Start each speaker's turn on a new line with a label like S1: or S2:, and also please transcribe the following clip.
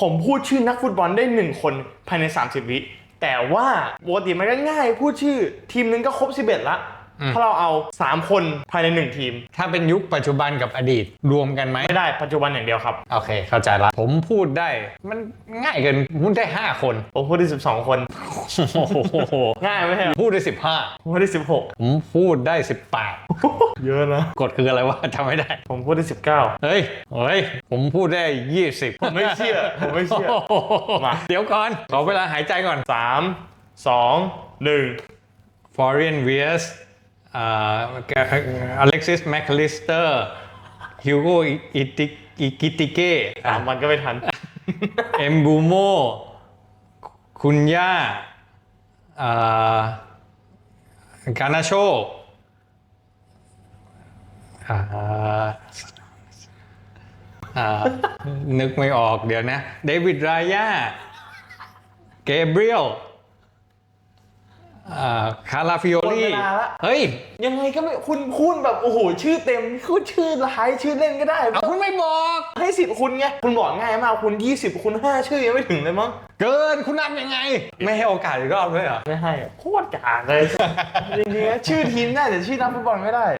S1: ผมพูดชื่อนักฟุตบอลได้หนึ่งคนภายใน 30 วิแต่ว่าปกติมันก็ง่ายพูดชื่อทีมนึงก็ครบ 11ละ ถ้าเราเอา 3 คนภายใน 1 ทีม
S2: ถ้าเป็นยุคปัจจุบันกับอดีตรวมกันไหม
S1: ไม่ได้ปัจจุบันอย่างเดียวครับ
S2: โอเค เข้าใจละ ผมพูดได้มันง่ายเกินพูดได้ 5 คน
S1: ผมพูดได้ 12 คน
S2: โอ้โห
S1: ง่ายไหมครับ
S2: พูดได้
S1: ผมพูดได้
S2: 15 ผมพูดได้
S1: 16เยอะนะ
S2: 18กดคืออะไรวะจำไม่ได้
S1: ผมพูดได้ 19
S2: เฮ้ยเฮ้ย ผมพูดได้ 20
S1: ผมไม่เชื่อ ผมไม่เชื่อมา
S2: เดี๋ยวก่อน ขอเวลาหายใจก่อน
S1: 3 2 1
S2: Florian w i e r s อ่า Alexis McAllister Hugo Ikitike
S1: สามวันก็ไม่ทัน
S2: เอ็มบูโม คุณย่าอ่ากานาโชอ่าอ่านึกไม่ออกเดี๋ยวนะ เดวิดรายาเกเบรียลอ่า คาราฟิโอ
S1: หมด
S2: ลี
S1: เวลาละ
S2: เฮ้ย
S1: ยังไงก็ไม่คุณพูดแบบ โอ้โห ชื่อเต็มคุณชื่อร้ายชื่อเล่นก็ได้
S2: เอาคุณไม่บอก
S1: ให้สิทธิ์คุณไง คุณบอกง่ายมากคุณ 20 คุณ 5 ชื่อยังไม่ถึงเลยมั้ง
S2: เกินคุณนับยังไง ไม่ให้โอกาสอีกรอบด้วยเหรอ
S1: ไม่ให้อะโคตรกากเลยจริงๆนะชื่อทีมได้แต่ชื่อนักฟุตบอลไม่ได้